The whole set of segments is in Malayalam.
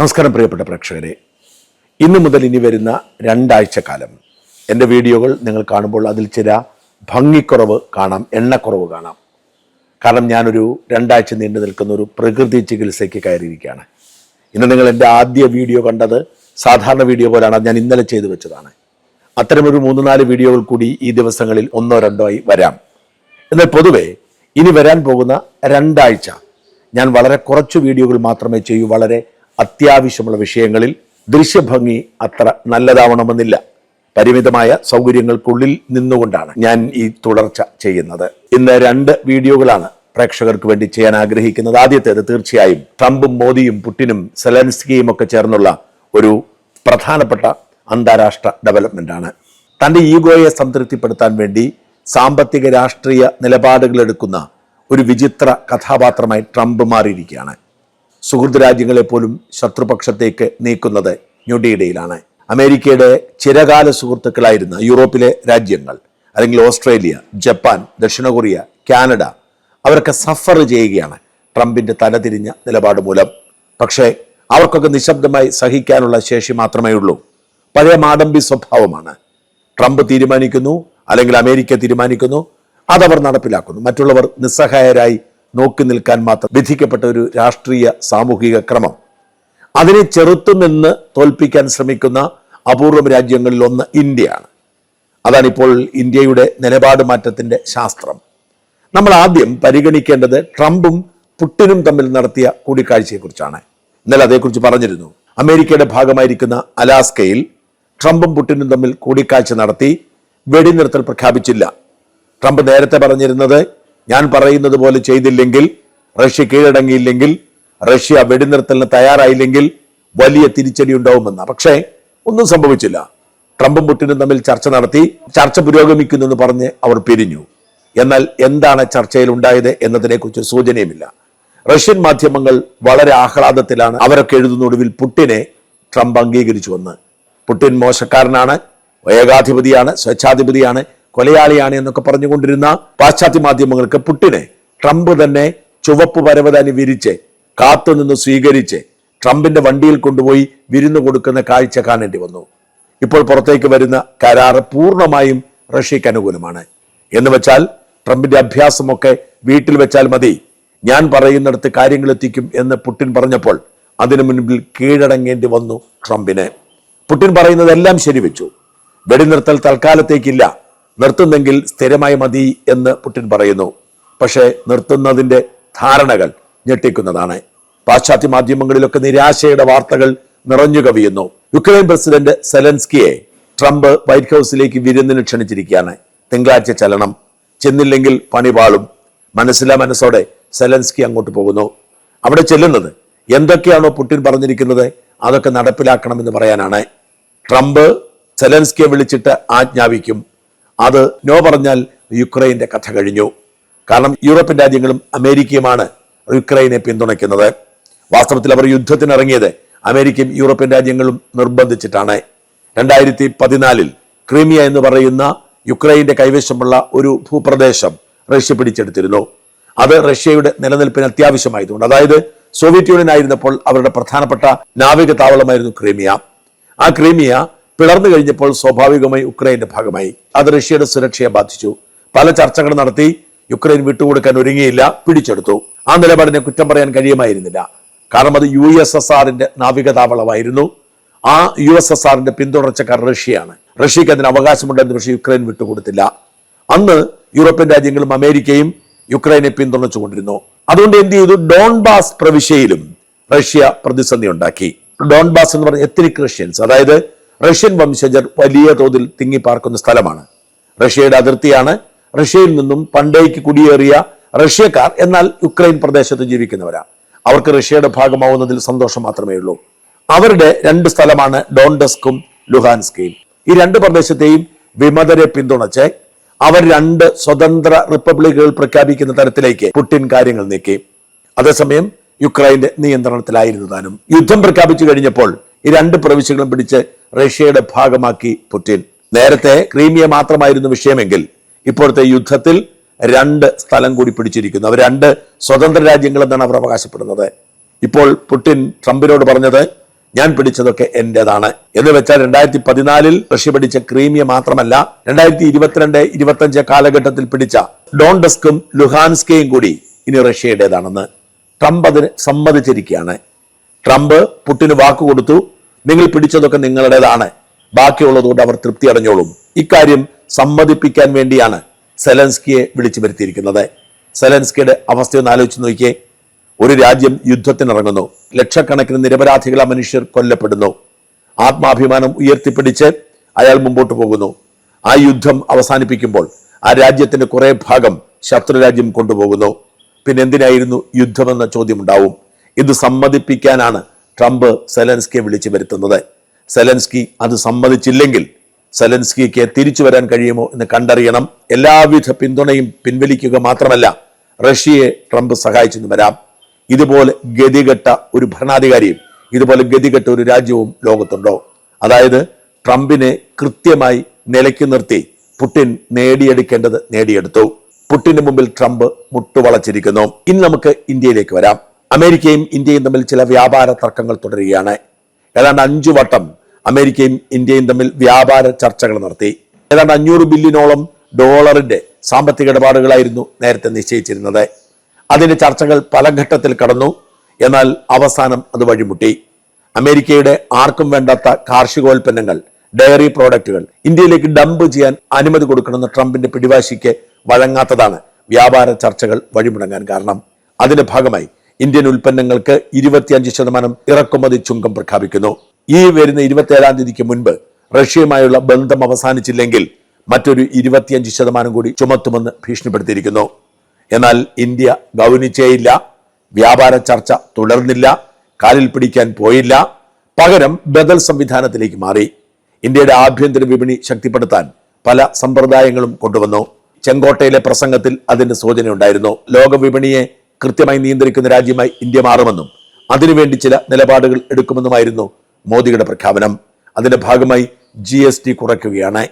നമസ്കാരം പ്രിയപ്പെട്ട പ്രേക്ഷകരെ. ഇന്ന് മുതൽ ഇനി വരുന്ന രണ്ടാഴ്ച കാലം എന്റെ വീഡിയോകൾ നിങ്ങൾ കാണുമ്പോൾ അതിൽ ചില ഭംഗിക്കുറവ് കാണാം എണ്ണക്കുറവ് കാണാം. കാരണം ഞാനൊരു രണ്ടാഴ്ച നീണ്ടു നിൽക്കുന്ന ഒരു പ്രകൃതി ചികിത്സയ്ക്ക് കയറിയിരിക്കുകയാണ്. ഇന്ന് നിങ്ങൾ എന്റെ ആദ്യ വീഡിയോ കണ്ടത് സാധാരണ വീഡിയോ പോലാണ് ഞാൻ ഇന്നലെ ചെയ്തു വെച്ചതാണ്. അത്തരമൊരു മൂന്ന് നാല് വീഡിയോകൾ കൂടി ഈ ദിവസങ്ങളിൽ ഒന്നോ രണ്ടോ ആയി വരാം. എന്നാൽ പൊതുവേ ഇനി വരാൻ പോകുന്ന രണ്ടാഴ്ച ഞാൻ വളരെ കുറച്ച് വീഡിയോകൾ മാത്രമേ ചെയ്യൂ വളരെ അത്യാവശ്യമുള്ള വിഷയങ്ങളിൽ ദൃശ്യഭംഗി അത്ര നല്ലതാവണമെന്നില്ല. പരിമിതമായ സൗകര്യങ്ങൾക്കുള്ളിൽ നിന്നുകൊണ്ടാണ് ഞാൻ ഈ തുടർച്ച ചെയ്യുന്നത്. ഇന്ന് രണ്ട് വീഡിയോകളാണ് പ്രേക്ഷകർക്ക് വേണ്ടി ചെയ്യാൻ ആഗ്രഹിക്കുന്നത്. ആദ്യത്തേത് തീർച്ചയായും ട്രംപും മോദിയും പുട്ടിനും സെലൻസ്കിയും ഒക്കെ ചേർന്നുള്ള ഒരു പ്രധാനപ്പെട്ട അന്താരാഷ്ട്ര ഡെവലപ്മെന്റ് ആണ്. തന്റെ ഈഗോയെ സംതൃപ്തിപ്പെടുത്താൻ വേണ്ടി സാമ്പത്തിക രാഷ്ട്രീയ നിലപാടുകൾ എടുക്കുന്ന ഒരു വിചിത്ര കഥാപാത്രമായി ട്രംപ് മാറിയിരിക്കുകയാണ്. സുഹൃത്ത് രാജ്യങ്ങളെ പോലും ശത്രുപക്ഷത്തേക്ക് നീക്കുന്നത് ഞൊടിയിടയിലാണ് അമേരിക്കയുടെ ചിരകാല സുഹൃത്തുക്കളായിരുന്ന യൂറോപ്പിലെ രാജ്യങ്ങൾ അല്ലെങ്കിൽ ഓസ്ട്രേലിയ ജപ്പാൻ ദക്ഷിണ കൊറിയ കാനഡ അവരൊക്കെ സഫർ ചെയ്യുകയാണ് ട്രംപിന്റെ തലതിരിഞ്ഞ നിലപാട് മൂലം. പക്ഷേ അവർക്കൊക്കെ നിശബ്ദമായി സഹിക്കാനുള്ള ശേഷി മാത്രമേ ഉള്ളൂ. പഴയ മാടമ്പി സ്വഭാവമാണ്. ട്രംപ് തീരുമാനിക്കുന്നു അല്ലെങ്കിൽ അമേരിക്ക തീരുമാനിക്കുന്നു അതവർ നടപ്പിലാക്കുന്നു. മറ്റുള്ളവർ നിസ്സഹായരായി നോക്കി നിൽക്കാൻ മാത്രം വിധിക്കപ്പെട്ട ഒരു രാഷ്ട്രീയ സാമൂഹിക ക്രമം. അതിനെ ചെറുത്തുനിന്ന് തോൽപ്പിക്കാൻ ശ്രമിക്കുന്ന അപൂർവം രാജ്യങ്ങളിൽ ഒന്ന് ഇന്ത്യയാണ്. അതാണിപ്പോൾ ഇന്ത്യയുടെ നിലപാട് മാറ്റത്തിന്റെ ശാസ്ത്രം. നമ്മൾ ആദ്യം പരിഗണിക്കേണ്ടത് ട്രംപും പുട്ടിനും തമ്മിൽ നടത്തിയ കൂടിക്കാഴ്ചയെക്കുറിച്ചാണ്. ഇന്നലെ അതേക്കുറിച്ച് പറഞ്ഞിരുന്നു. അമേരിക്കയുടെ ഭാഗമായിരിക്കുന്ന അലാസ്കയിൽ ട്രംപും പുട്ടിനും തമ്മിൽ കൂടിക്കാഴ്ച നടത്തി വെടിനിർത്തൽ പ്രഖ്യാപിച്ചില്ല. ട്രംപ് നേരത്തെ പറഞ്ഞിരുന്നത് ഞാൻ പറയുന്നത് പോലെ ചെയ്തില്ലെങ്കിൽ റഷ്യ കീഴടങ്ങിയില്ലെങ്കിൽ റഷ്യ വെടിനിർത്തലിന് തയ്യാറായില്ലെങ്കിൽ വലിയ തിരിച്ചടി ഉണ്ടാവുമെന്ന. പക്ഷേ ഒന്നും സംഭവിച്ചില്ല. ട്രംപും പുട്ടിനും തമ്മിൽ ചർച്ച നടത്തി ചർച്ച പുരോഗമിക്കുന്നു എന്ന് പറഞ്ഞ് അവർ പിരിഞ്ഞു. എന്നാൽ എന്താണ് ചർച്ചയിൽ ഉണ്ടായത് എന്നതിനെക്കുറിച്ച് സൂചനയുമില്ല. റഷ്യൻ മാധ്യമങ്ങൾ വളരെ ആഹ്ലാദത്തിലാണ് അവരൊക്കെ എഴുതുന്ന ഒടുവിൽ പുട്ടിനെ ട്രംപ് അംഗീകരിച്ചു വന്ന് പുട്ടിൻ മോശക്കാരനാണ് ഏകാധിപതിയാണ് സ്വേച്ഛാധിപതിയാണ് കൊലയാളിയാണ് എന്നൊക്കെ പറഞ്ഞുകൊണ്ടിരുന്ന പാശ്ചാത്യ മാധ്യമങ്ങൾക്ക് പുട്ടിനെ ട്രംപ് തന്നെ ചുവപ്പ് പരവതാനി വിരിച്ച് കാത്തുനിന്ന് സ്വീകരിച്ച് ട്രംപിന്റെ വണ്ടിയിൽ കൊണ്ടുപോയി വിരുന്ന് കൊടുക്കുന്ന കാഴ്ച കാണേണ്ടി വന്നു. ഇപ്പോൾ പുറത്തേക്ക് വരുന്ന കരാറ് പൂർണമായും റഷ്യക്ക് അനുകൂലമാണ്. എന്ന് വെച്ചാൽ ട്രംപിന്റെ അഭ്യാസമൊക്കെ വീട്ടിൽ വെച്ചാൽ മതി ഞാൻ പറയുന്നിടത്ത് കാര്യങ്ങൾ എത്തിക്കും എന്ന് പുട്ടിൻ പറഞ്ഞപ്പോൾ അതിനു മുൻപിൽ കീഴടങ്ങേണ്ടി വന്നു ട്രംപിന്. പുടിൻ പറയുന്നതെല്ലാം ശരിവെച്ചു. വെടിനിർത്തൽ തൽക്കാലത്തേക്കില്ല. നിർത്തുന്നെങ്കിൽ സ്ഥിരമായി മതി എന്ന് പുടിൻ പറയുന്നു. പക്ഷേ നിർത്തുന്നതിന്റെ ധാരണകൾ ഞെട്ടിക്കുന്നതാണ്. പാശ്ചാത്യ മാധ്യമങ്ങളിലൊക്കെ നിരാശയുടെ വാർത്തകൾ നിറഞ്ഞു കവിയുന്നു. യുക്രൈൻ പ്രസിഡന്റ് സെലൻസ്കിയെ ട്രംപ് വൈറ്റ് ഹൗസിലേക്ക് വിരുന്നിന് ക്ഷണിച്ചിരിക്കുകയാണ്. തിങ്കളാഴ്ച ചലനം ചെന്നില്ലെങ്കിൽ പണിപാളും മനസ്സിലാ മനസ്സോടെ സെലൻസ്കി അങ്ങോട്ട് പോകുന്നു. അവിടെ ചെല്ലുന്നത് എന്തൊക്കെയാണോ പുടിൻ പറഞ്ഞിരിക്കുന്നത് അതൊക്കെ നടപ്പിലാക്കണമെന്ന് പറയാനാണ്. ട്രംപ് സെലൻസ്കിയെ വിളിച്ചിട്ട് ആജ്ഞാപിക്കും. അത് നോ പറഞ്ഞാൽ യുക്രൈന്റെ കഥ കഴിഞ്ഞു. കാരണം യൂറോപ്യൻ രാജ്യങ്ങളും അമേരിക്കയുമാണ് യുക്രൈനെ പിന്തുണയ്ക്കുന്നത്. വാസ്തവത്തിൽ അവർ യുദ്ധത്തിനിറങ്ങിയത് അമേരിക്കയും യൂറോപ്യൻ രാജ്യങ്ങളും നിർബന്ധിച്ചിട്ടാണ്. രണ്ടായിരത്തി പതിനാലിൽ ക്രീമിയ എന്ന് പറയുന്ന യുക്രൈന്റെ കൈവശമുള്ള ഒരു ഭൂപ്രദേശം റഷ്യ പിടിച്ചെടുത്തിരുന്നു. അത് റഷ്യയുടെ നിലനിൽപ്പിന് അത്യാവശ്യമായതുകൊണ്ട്. അതായത് സോവിയറ്റ് യൂണിയൻ ആയിരുന്നപ്പോൾ അവരുടെ പ്രധാനപ്പെട്ട നാവിക താവളമായിരുന്നു ക്രീമിയ. ആ ക്രീമിയ പിളർന്നു കഴിഞ്ഞപ്പോൾ സ്വാഭാവികമായി യുക്രൈന്റെ ഭാഗമായി. അത് റഷ്യയുടെ സുരക്ഷയെ ബാധിച്ചു. പല ചർച്ചകൾ നടത്തി യുക്രൈൻ വിട്ടുകൊടുക്കാൻ ഒരുങ്ങിയില്ല പിടിച്ചെടുത്തു. ആ നിലപാടിനെ കുറ്റം പറയാൻ കഴിയുമായിരുന്നില്ല. കാരണം അത് യു എസ് എസ് ആറിന്റെ നാവിക താവളമായിരുന്നു ആ യു എസ് എസ് ആറിന്റെ പിന്തുടർച്ചക്കാർ റഷ്യയാണ്. റഷ്യക്ക് അതിന് അവകാശമുണ്ടെന്ന് പക്ഷേ യുക്രൈൻ വിട്ടുകൊടുത്തില്ല. അന്ന് യൂറോപ്യൻ രാജ്യങ്ങളും അമേരിക്കയും യുക്രൈനെ പിന്തുണച്ചുകൊണ്ടിരുന്നു. അതുകൊണ്ട് എന്ത് ചെയ്തു? ഡോൺബാസ് പ്രവിശ്യയിലും റഷ്യ പ്രതിസന്ധി ഉണ്ടാക്കി. ഡോൺബാസ് എന്ന് പറഞ്ഞ എത്നിക് റഷ്യൻസ് അതായത് റഷ്യൻ വംശജർ വലിയ തോതിൽ തിങ്ങിപ്പാർക്കുന്ന സ്ഥലമാണ്. റഷ്യയുടെ അതിർത്തിയാണ്. റഷ്യയിൽ നിന്നും പണ്ടേക്ക് കുടിയേറിയ റഷ്യക്കാർ എന്നാൽ യുക്രൈൻ പ്രദേശത്ത് ജീവിക്കുന്നവരാ. അവർക്ക് റഷ്യയുടെ ഭാഗമാവുന്നതിൽ സന്തോഷം മാത്രമേ ഉള്ളൂ. അവരുടെ രണ്ട് സ്ഥലമാണ് ഡോൺഡസ്കും ലുഹാൻസ്കയും. ഈ രണ്ട് പ്രദേശത്തെയും വിമതരെ പിന്തുണച്ച് അവർ രണ്ട് സ്വതന്ത്ര റിപ്പബ്ലിക്കുകൾ പ്രഖ്യാപിക്കുന്ന തരത്തിലേക്ക് പുടിൻ കാര്യങ്ങൾ നീക്കി. അതേസമയം യുക്രൈന്റെ നിയന്ത്രണത്തിലായിരുന്നു താനും. യുദ്ധം പ്രഖ്യാപിച്ചു കഴിഞ്ഞപ്പോൾ ഈ രണ്ട് പ്രവിശ്യകളും പിടിച്ച് റഷ്യയുടെ ഭാഗമാക്കി പുടിൻ. നേരത്തെ ക്രീമിയ മാത്രമായിരുന്നു വിഷയമെങ്കിൽ ഇപ്പോഴത്തെ യുദ്ധത്തിൽ രണ്ട് സ്ഥലം കൂടി പിടിച്ചിരിക്കുന്നു. അവർ രണ്ട് സ്വതന്ത്ര രാജ്യങ്ങൾ എന്നാണ് അവർ അവകാശപ്പെടുന്നത്. ഇപ്പോൾ പുടിൻ ട്രംപിനോട് പറഞ്ഞത് ഞാൻ പിടിച്ചതൊക്കെ എന്റേതാണ്. എന്ന് വെച്ചാൽ രണ്ടായിരത്തി പതിനാലിൽ റഷ്യ പിടിച്ച ക്രീമിയ മാത്രമല്ല രണ്ടായിരത്തി ഇരുപത്തിരണ്ട് ഇരുപത്തഞ്ച് കാലഘട്ടത്തിൽ പിടിച്ച ഡോൺഡസ്കും ലുഹാൻസ്കയും കൂടി ഇനി റഷ്യയുടേതാണെന്ന് ട്രംപ് അതിന് സമ്മതിച്ചിരിക്കുകയാണ്. ട്രംപ് പുട്ടിന് വാക്ക് കൊടുത്തു നിങ്ങൾ പിടിച്ചതൊക്കെ നിങ്ങളുടേതാണ്. ബാക്കിയുള്ളതുകൊണ്ട് അവർ തൃപ്തി അടഞ്ഞോളും. ഇക്കാര്യം സമ്മതിപ്പിക്കാൻ വേണ്ടിയാണ് സെലൻസ്കിയെ വിളിച്ചു വരുത്തിയിരിക്കുന്നത്. സെലൻസ്കിയുടെ അവസ്ഥയൊന്ന് ആലോചിച്ച് നോക്കിയേ. ഒരു രാജ്യം യുദ്ധത്തിനിറങ്ങുന്നു. ലക്ഷക്കണക്കിന് നിരപരാധികളെ മനുഷ്യർ കൊല്ലപ്പെടുന്നു. ആത്മാഭിമാനം ഉയർത്തിപ്പിടിച്ച് അയാൾ മുമ്പോട്ട് പോകുന്നു. ആ യുദ്ധം അവസാനിപ്പിക്കുമ്പോൾ ആ രാജ്യത്തിന്റെ കുറേ ഭാഗം ശത്രുരാജ്യം കൊണ്ടുപോകുന്നു. പിന്നെ എന്തിനായിരുന്നു യുദ്ധമെന്ന ചോദ്യമുണ്ടാവും. ഇത് സമ്മതിപ്പിക്കാനാണ് ട്രംപ് സെലൻസ്കിയെ വിളിച്ചു വരുത്തുന്നത്. സെലൻസ്കി അത് സമ്മതിച്ചില്ലെങ്കിൽ സെലൻസ്കിക്ക് തിരിച്ചു വരാൻ കഴിയുമോ എന്ന് കണ്ടറിയണം. എല്ലാവിധ പിന്തുണയും പിൻവലിക്കുക മാത്രമല്ല റഷ്യയെ ട്രംപ് സഹായിച്ചെന്ന് വരാം. ഇതുപോലെ ഗതികെട്ട ഒരു ഭരണാധികാരിയും ഇതുപോലെ ഗതികെട്ട ഒരു രാജ്യവും ലോകത്തുണ്ടോ? അതായത് ട്രംപിനെ കൃത്യമായി നിലയ്ക്ക് നിർത്തി പുട്ടിൻ നേടിയെടുക്കേണ്ടത് നേടിയെടുത്തു. പുട്ടിന് മുമ്പിൽ ട്രംപ് മുട്ടുവളച്ചിരിക്കുന്നു. ഇനി നമുക്ക് ഇന്ത്യയിലേക്ക് വരാം. അമേരിക്കയും ഇന്ത്യയും തമ്മിൽ ചില വ്യാപാര തർക്കങ്ങൾ തുടരുകയാണ്. ഏതാണ്ട് അഞ്ചു വട്ടം അമേരിക്കയും ഇന്ത്യയും തമ്മിൽ വ്യാപാര ചർച്ചകൾ നടത്തി. ഏതാണ്ട് അഞ്ഞൂറ് ബില്യനോളം ഡോളറിന്റെ സാമ്പത്തിക ഇടപാടുകളായിരുന്നു നേരത്തെ നിശ്ചയിച്ചിരുന്നത്. അതിന്റെ ചർച്ചകൾ പല ഘട്ടത്തിൽ കടന്നു. എന്നാൽ അവസാനം അത് വഴിമുട്ടി. അമേരിക്കയുടെ ആർക്കും വേണ്ടാത്ത കാർഷികോൽപ്പന്നങ്ങൾ ഡയറി പ്രോഡക്റ്റുകൾ ഇന്ത്യയിലേക്ക് ഡംപ് ചെയ്യാൻ അനുമതി കൊടുക്കണമെന്ന് ട്രംപിന്റെ പിടിവാശിക്ക് വഴങ്ങാത്തതാണ് വ്യാപാര ചർച്ചകൾ വഴിമുടങ്ങാൻ കാരണം. അതിന്റെ ഭാഗമായി ഇന്ത്യൻ ഉൽപ്പന്നങ്ങൾക്ക് ഇരുപത്തിയഞ്ച് ശതമാനം ഇറക്കുമതി ചുങ്കം പ്രഖ്യാപിക്കുന്നു. ഈ വരുന്ന ഇരുപത്തേഴാം തീയതിക്ക് മുൻപ് റഷ്യയുമായുള്ള ബന്ധം അവസാനിച്ചില്ലെങ്കിൽ മറ്റൊരു ഇരുപത്തിയഞ്ച് ശതമാനം കൂടി ചുമത്തുമെന്ന് ഭീഷണിപ്പെടുത്തിയിരിക്കുന്നു. എന്നാൽ ഇന്ത്യ ഗൗനിച്ചേയില്ല വ്യാപാര ചർച്ച തുടർന്നില്ല കാലിൽ പിടിക്കാൻ പോയില്ല പകരം ബദൽ സംവിധാനത്തിലേക്ക് മാറി. ഇന്ത്യയുടെ ആഭ്യന്തര വിപണി ശക്തിപ്പെടുത്താൻ പല സമ്പ്രദായങ്ങളും കൊണ്ടുവന്നു. ചെങ്കോട്ടയിലെ പ്രസംഗത്തിൽ അതിന്റെ സൂചനയുണ്ടായിരുന്നു. ലോക വിപണിയെ കൃത്യമായി നിയന്ത്രിക്കുന്ന രാജ്യമായി ഇന്ത്യ മാറുമെന്നും അതിനുവേണ്ടി ചില നിലപാടുകൾ എടുക്കുമെന്നുമായിരുന്നു മോദിയുടെ പ്രഖ്യാപനം. അതിന്റെ ഭാഗമായി ജി എസ് ടി കുറയ്ക്കുകയാണ്.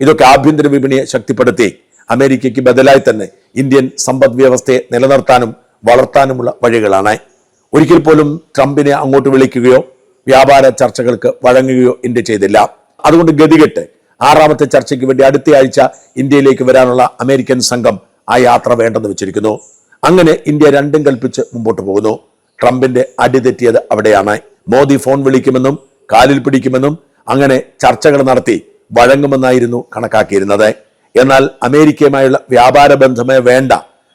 ഇതൊക്കെ ആഭ്യന്തര വിപണിയെ ശക്തിപ്പെടുത്തി അമേരിക്കയ്ക്ക് ബദലായി തന്നെ ഇന്ത്യൻ സമ്പദ് വ്യവസ്ഥയെ നിലനിർത്താനും വളർത്താനുമുള്ള വഴികളാണ്. ഒരിക്കൽ പോലും ട്രംപിനെ അങ്ങോട്ട് വിളിക്കുകയോ വ്യാപാര ചർച്ചകൾക്ക് വഴങ്ങുകയോ ഇന്ത്യ ചെയ്തില്ല. അതുകൊണ്ട് ഗതികെട്ട് ആറാമത്തെ ചർച്ചയ്ക്ക് വേണ്ടി അടുത്തയാഴ്ച ഇന്ത്യയിലേക്ക് വരാനുള്ള അമേരിക്കൻ സംഘം ആ യാത്ര വേണ്ടെന്ന് വെച്ചിരിക്കുന്നു. അങ്ങനെ ഇന്ത്യ രണ്ടും കൽപ്പിച്ച് മുമ്പോട്ട് പോകുന്നു. ട്രംപിന്റെ അടിതെറ്റിയത് അവിടെയാണ്. മോദി ഫോൺ വിളിക്കുമെന്നും കാലിൽ പിടിക്കുമെന്നും അങ്ങനെ ചർച്ചകൾ നടത്തി വഴങ്ങുമെന്നായിരുന്നു കണക്കാക്കിയിരുന്നത്. എന്നാൽ അമേരിക്കയുമായുള്ള വ്യാപാര ബന്ധമേ വേണ്ട.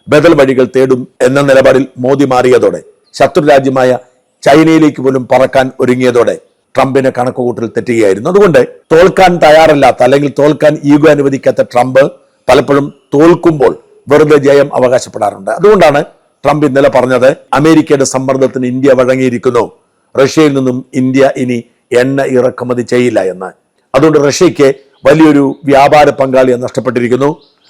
ബദൽ വഴികൾ തേടും എന്ന നിലപാടിൽ മോദി മാറിയതോടെ ശത്രു രാജ്യമായ ചൈനയിലേക്ക് പോലും പറക്കാൻ ഒരുങ്ങിയതോടെ ട്രംപിന്റെ കണക്കുകൂട്ടൽ തെറ്റുകയായിരുന്നു. അതുകൊണ്ട് തോൽക്കാൻ തയ്യാറല്ലാത്ത അല്ലെങ്കിൽ തോൽക്കാൻ ഈഗോ അനുവദിക്കാത്ത ട്രംപ് പലപ്പോഴും തോൽക്കുമ്പോൾ വെറുതെ ജയം അവകാശപ്പെടാറുണ്ട്. അതുകൊണ്ടാണ് ട്രംപ് ഇന്നലെ പറഞ്ഞത് അമേരിക്കയുടെ സമ്മർദ്ദത്തിന് ഇന്ത്യ വഴങ്ങിയിരിക്കുന്നു. റഷ്യയിൽ നിന്നും ഇന്ത്യ ഇനി എണ്ണ ഇറക്കുമതി ചെയ്യില്ല എന്ന്. അതുകൊണ്ട് റഷ്യയ്ക്ക് വലിയൊരു വ്യാപാര പങ്കാളിയെ നഷ്ടപ്പെട്ടിരിക്കുന്നു.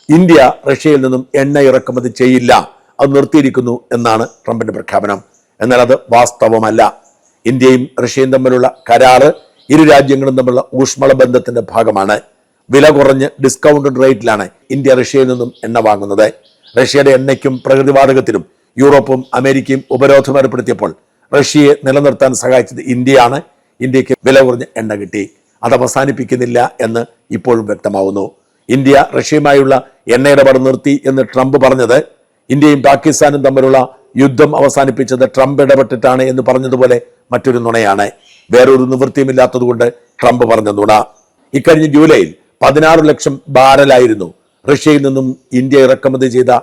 ഇന്ത്യ റഷ്യയിൽ നിന്നും എണ്ണ ഇറക്കുമതി ചെയ്യില്ല. അത് നിർത്തിയിരിക്കുന്നു എന്നാണ് ട്രംപിന്റെ പ്രഖ്യാപനം. എന്നാൽ അത് വാസ്തവമല്ല. ഇന്ത്യയും റഷ്യയും തമ്മിലുള്ള കരാറ് ഇരു രാജ്യങ്ങളും തമ്മിലുള്ള ഊഷ്മള ബന്ധത്തിന്റെ ഭാഗമാണ്. വില കുറഞ്ഞ് ഡിസ്കൗണ്ടഡ് റേറ്റിലാണ് ഇന്ത്യ റഷ്യയിൽ നിന്നും എണ്ണ വാങ്ങുന്നത്. റഷ്യയുടെ എണ്ണയ്ക്കും പ്രകൃതിവാതകത്തിനും യൂറോപ്പും അമേരിക്കയും ഉപരോധം ഏർപ്പെടുത്തിയപ്പോൾ റഷ്യയെ നിലനിർത്താൻ സഹായിച്ചത് ഇന്ത്യയാണ്. ഇന്ത്യയ്ക്ക് വില കുറഞ്ഞ എണ്ണ കിട്ടി. അത് അവസാനിപ്പിക്കുന്നില്ല എന്ന് ഇപ്പോഴും വ്യക്തമാവുന്നു. ഇന്ത്യ റഷ്യയുമായുള്ള എണ്ണ ഇടപാട് നിർത്തി എന്ന് ട്രംപ് പറഞ്ഞത് ഇന്ത്യയും പാകിസ്ഥാനും തമ്മിലുള്ള യുദ്ധം അവസാനിപ്പിച്ചത് ട്രംപ് ഇടപെട്ടിട്ടാണ് എന്ന് പറഞ്ഞതുപോലെ മറ്റൊരു നുണയാണ്. വേറൊരു നിവൃത്തിയുമില്ലാത്തതുകൊണ്ട് ട്രംപ് പറഞ്ഞ നുണ. ഇക്കഴിഞ്ഞ ജൂലൈയിൽ പതിനാറ് ലക്ഷം ബാരലായിരുന്നു. റഷ്യയിൽ നിന്നും ഇന്ത്യ ഇറക്കുമതി ചെയ്ത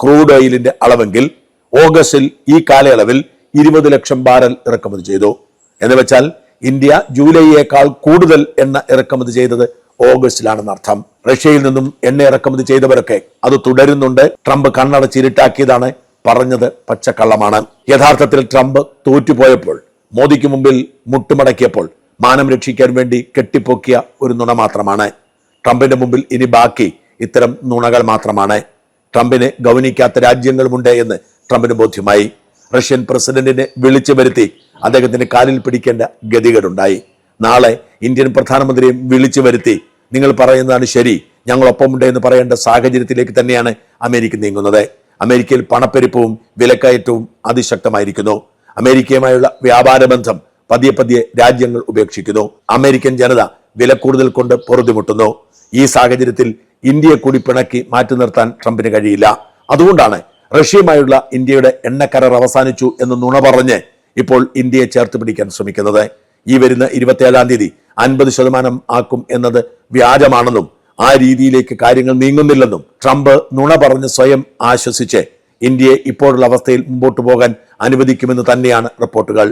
ക്രൂഡ് ഓയിലിന്റെ അളവെങ്കിൽ ഓഗസ്റ്റിൽ ഈ കാലയളവിൽ ഇരുപത് ലക്ഷം ബാരൽ ഇറക്കുമതി ചെയ്തു. എന്ന് വെച്ചാൽ ഇന്ത്യ ജൂലൈയേക്കാൾ കൂടുതൽ എണ്ണ ഇറക്കുമതി ചെയ്തത് ഓഗസ്റ്റിലാണെന്ന് അർത്ഥം. റഷ്യയിൽ നിന്നും എണ്ണ ഇറക്കുമതി ചെയ്തവരൊക്കെ അത് തുടരുന്നുണ്ട്. ട്രംപ് കണ്ണടച്ചിരുട്ടാക്കിയതാണ് പറഞ്ഞത് പച്ചക്കള്ളമാണ്. യഥാർത്ഥത്തിൽ ട്രംപ് തോറ്റുപോയപ്പോൾ മോദിക്ക് മുമ്പിൽ മുട്ടുമടക്കിയപ്പോൾ മാനം രക്ഷിക്കാൻ വേണ്ടി കെട്ടിപ്പൊക്കിയ ഒരു നുണ മാത്രമാണ്. ട്രംപിന്റെ മുമ്പിൽ ഇനി ബാക്കി ഇത്തരം നുണകൾ മാത്രമാണ്. ട്രംപിനെ ഗൗനിക്കാത്ത രാജ്യങ്ങളുമുണ്ട് എന്ന് ട്രംപിന് ബോധ്യമായി. റഷ്യൻ പ്രസിഡന്റിനെ വിളിച്ചു വരുത്തി അദ്ദേഹത്തിന്റെ കാലിൽ പിടിക്കേണ്ട ഗതികളുണ്ടായി നാളെ ഇന്ത്യൻ പ്രധാനമന്ത്രിയെ വിളിച്ചു വരുത്തി നിങ്ങൾ പറയുന്നതാണ് ശരി ഞങ്ങളൊപ്പമുണ്ട് എന്ന് പറയേണ്ട സാഹചര്യത്തിലേക്ക് തന്നെയാണ് അമേരിക്ക നീങ്ങുന്നത്. അമേരിക്കയിൽ പണപ്പെരുപ്പവും വിലക്കയറ്റവും അതിശക്തമായിരിക്കുന്നു. അമേരിക്കയുമായുള്ള വ്യാപാര ബന്ധം പതിയെ പതിയെ രാജ്യങ്ങൾ ഉപേക്ഷിക്കുന്നു. അമേരിക്കൻ ജനത വില കൂടുതൽ കൊണ്ട് പൊറുതിമുട്ടുന്നു. ഈ സാഹചര്യത്തിൽ ഇന്ത്യയെ കൂടി പിണക്കി മാറ്റി നിർത്താൻ ട്രംപിന് കഴിയില്ല. അതുകൊണ്ടാണ് റഷ്യയുമായുള്ള ഇന്ത്യയുടെ എണ്ണക്കരർ അവസാനിച്ചു എന്ന് നുണ പറഞ്ഞ് ഇപ്പോൾ ഇന്ത്യയെ ചേർത്ത് പിടിക്കാൻ ശ്രമിക്കുന്നത്. ഈ വരുന്ന ഇരുപത്തിയേഴാം തീയതി അൻപത് ശതമാനം ആക്കും എന്നത് വ്യാജമാണെന്നും ആ രീതിയിലേക്ക് കാര്യങ്ങൾ നീങ്ങുന്നില്ലെന്നും ട്രംപ് നുണ പറഞ്ഞ് സ്വയം ആശ്വസിച്ച് ഇന്ത്യയെ ഇപ്പോഴുള്ള അവസ്ഥയിൽ മുമ്പോട്ട് പോകാൻ അനുവദിക്കുമെന്ന് തന്നെയാണ് റിപ്പോർട്ടുകൾ.